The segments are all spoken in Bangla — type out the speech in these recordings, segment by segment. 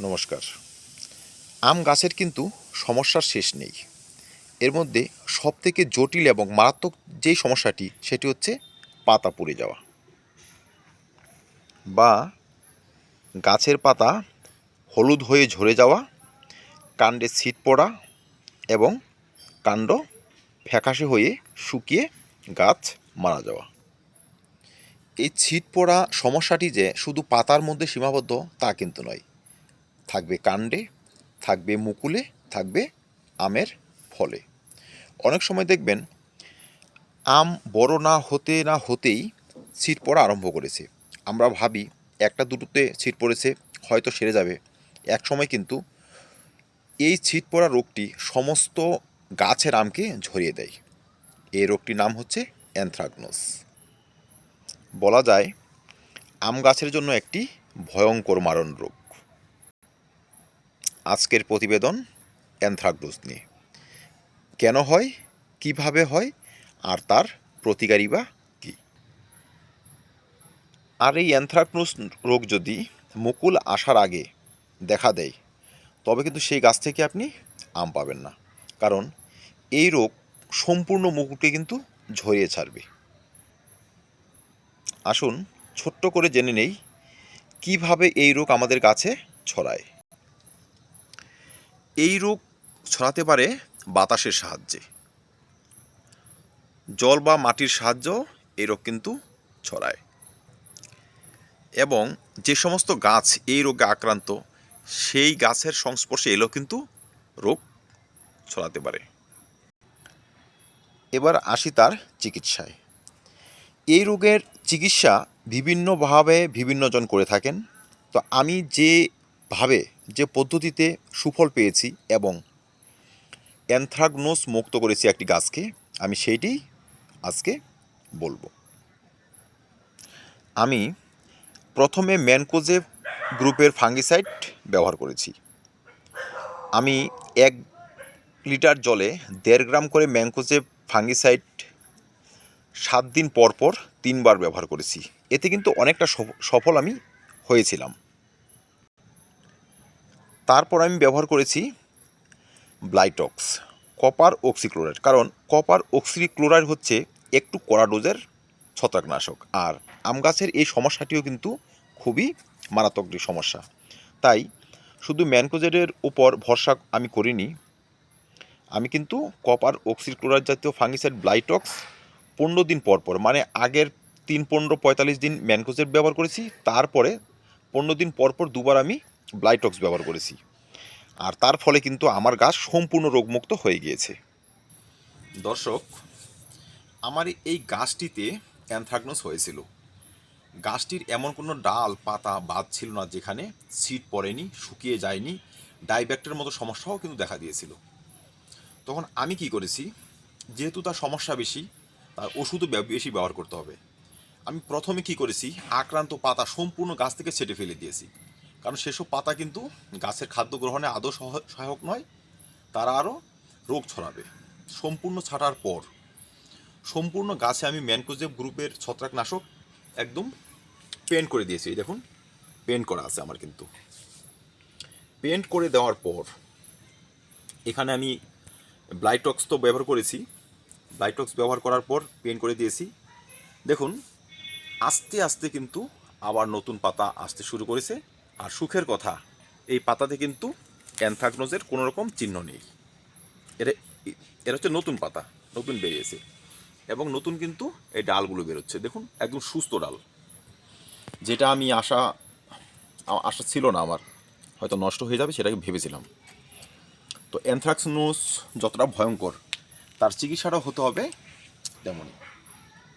নমস্কার। আম গাছের কিন্তু সমস্যার শেষ নেই। এর মধ্যে সবথেকে জটিল এবং মারাত্মক যেই সমস্যাটি, সেটি হচ্ছে পাতা পুড়ে যাওয়া বা গাছের পাতা হলুদ হয়ে ঝরে যাওয়া, কাণ্ডে ছিট পড়া এবং কাণ্ড ফ্যাকাশে হয়ে শুকিয়ে গাছ মারা যাওয়া। এই ছিট পড়া সমস্যাটি যে শুধু পাতার মধ্যে সীমাবদ্ধ তা কিন্তু নয় থাকবে কাণ্ডে, থাকবে মুকুলে, থাকবে আমের ফলে। অনেক সময় দেখবেন, আম বড় না হতে না হতেই ছিট পড়া আরম্ভ করেছে। আমরা ভাবি, একটা দুটোতে ছিট পড়েছে, হয়তো সেরে যাবে। এক সময় কিন্তু এই ছিট পড়া রোগটি সমস্ত গাছের আমকে ঝরিয়ে দেয়। এই রোগটির নাম হচ্ছে অ্যানথ্রাকনোস বলা যায়, আম গাছের জন্য একটি ভয়ঙ্কর মারণ রোগ আজকের প্রতিবেদন অ্যানথ্রাকনোস নিয়ে। কেন হয়? কীভাবে হয়? আর তার প্রতিকারী বা কী? আর এই অ্যানথ্রাকনোস রোগ যদি মুকুল আসার আগে দেখা দেয়, তবে কিন্তু সেই গাছ থেকে আপনি আম পাবেন না। কারণ এই রোগ সম্পূর্ণ মুকুলকে কিন্তু ঝরিয়ে ছাড়বে। আসুন ছোট্ট করে জেনে নেই, কীভাবে এই রোগ আমাদের গাছে ছড়ায়? এই রোগ ছড়াতে পারে বাতাসের সাহায্যে। জল বা মাটির সাহায্য এই রোগ কিন্তু ছড়ায়। এবং যে সমস্ত গাছ এই রোগে আক্রান্ত, সেই গাছের সংস্পর্শে এলেও কিন্তু রোগ ছড়াতে পারে। এবার আসি তার চিকিৎসায়। এই রোগের চিকিৎসা বিভিন্নভাবে বিভিন্নজন করে থাকেন। তো আমি যেভাবে যে পদ্ধতিতে সুফল পেয়েছি এবং অ্যানথ্রাগনোস মুক্ত করেছি একটি গাছকে, আমি সেইটি আজকে বলব। আমি প্রথমে ম্যানকোজেব গ্রুপের ফাঙ্গিসাইড ব্যবহার করেছি। আমি এক লিটার জলে দেড় গ্রাম করে ম্যানকোজেব ফাঙ্গিসাইড সাত দিন পর পর তিনবার ব্যবহার করেছি। এতে কিন্তু অনেকটা সফ- সফল আমি হয়েছিলাম। তারপর আমি ব্যবহার করেছি ব্লাইটক্স, কপার অক্সিক্লোরাইড। কারণ কপার অক্সিক্লোরাইড হচ্ছে একটু কড়া ডোজের ছত্রাকনাশক আর আম গাছের এই সমস্যাটিও কিন্তু খুবই মারাত্মক সমস্যা। তাই শুধু ম্যানকোজেডের উপর ভরসা আমি করিনি। আমি কিন্তু কপার অক্সিক্লোরাইড জাতীয় ফাঙ্গিসাইড ব্লাইটক্স পনেরো দিন পর পর মানে আগের তিন, পনেরো, পঁয়তাল্লিশ দিন ম্যানকোজেড ব্যবহার করেছি। তারপরে পনেরো দিন পর পর দুবার আমি ব্লাইটক্স ব্যবহার করেছি। আর তার ফলে কিন্তু আমার গাছ সম্পূর্ণ রোগমুক্ত হয়ে গিয়েছে। দর্শক আমার এই গাছটিতে অ্যানথ্রাগনোস হয়েছিল। গাছটির এমন কোনো ডাল, পাতা বাদ ছিল না যেখানে সিট পড়েনি, শুকিয়ে যায়নি ডাইব্যাক্টের মতো সমস্যাও কিন্তু দেখা দিয়েছিল। তখন আমি কি করেছি, যেহেতু তার সমস্যা বেশি, তার ওষুধও বেশি ব্যবহার করতে হবে। আমি প্রথমে কি করেছি, আক্রান্ত পাতা সম্পূর্ণ গাছ থেকে ছেটে ফেলে দিয়েছি। কারণ সেসব পাতা কিন্তু গাছের খাদ্য গ্রহণে আদৌ সহ- সহায়ক নয়, তারা আরও রোগ ছড়াবে। সম্পূর্ণ ছাটার পর, সম্পূর্ণ গাছে আমি ম্যানকোজেব গ্রুপের ছত্রাকনাশক একদম পেন্ট করে দিয়েছি, এই দেখুন, পেন্ট করা আছে আমার কিন্তু। পেন্ট করে দেওয়ার পর, এখানে আমি ব্লাইটক্স তো ব্যবহার করেছি, ব্লাইটক্স ব্যবহার করার পর পেন্ট করে দিয়েছি। দেখুন, আস্তে আস্তে কিন্তু আবার নতুন পাতা আসতে শুরু করেছে। আর সুখের কথা, এই পাতাতে কিন্তু অ্যানথ্রাকনোজের কোনো রকম চিহ্ন নেই। এটা এটা হচ্ছে নতুন পাতা, নতুন বেরিয়েছে। এবং নতুন কিন্তু এই ডালগুলো বেরোচ্ছে। দেখুন, একদম সুস্থ ডাল। যেটা আমি আশা আশা ছিল না আমার। হয়তো নষ্ট হয়ে যাবে, সেটাকে ভেবেছিলাম। তো অ্যানথ্রাক্সনোস যতটা ভয়ঙ্কর, তার চিকিৎসাটাও হতে হবে তেমনই।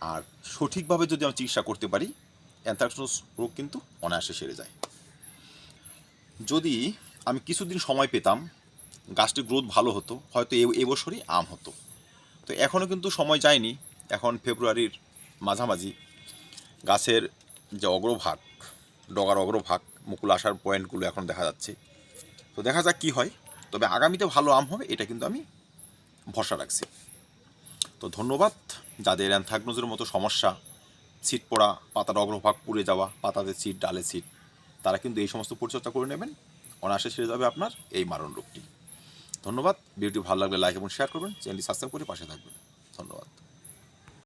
আর সঠিকভাবে যদি আমরা চিকিৎসা করতে পারি অ্যানথ্রাক্সনোস রোগ কিন্তু অনায়াসে সেরে যায়। যদি আমি কিছুদিন সময় পেতাম, গাছটির গ্রোথ ভালো হতো, হয়তো এবছরই আম হতো। তো এখনও কিন্তু সময় যায়নি। এখন ফেব্রুয়ারির মাঝামাঝি গাছের যে অগ্রভাগ, ডগার অগ্রভাগ, মুকুল আসার পয়েন্টগুলো এখন দেখা যাচ্ছে। তো দেখা যাক কী হয়। তবে আগামীতে ভালো আম হবে, এটা কিন্তু আমি ভরসা রাখছি। তো ধন্যবাদ। যাদের অ্যানথ্রাকনোজের মতো সমস্যা ছিট পড়া পাতার অগ্রভাগ পুড়ে যাওয়া, পাতাতে ছিট, ডালে ছিট তারা কিন্তু এই সমস্ত পরিচর্যা করে নেবেন। অনায়াসে সেরে যাবে আপনার এই মারণ রোগটি। ধন্যবাদ। ভিডিওটি ভালো লাগলে লাইক এবং শেয়ার করবেন। চ্যানেলটি সাবস্ক্রাইব করে পাশে থাকবেন। ধন্যবাদ।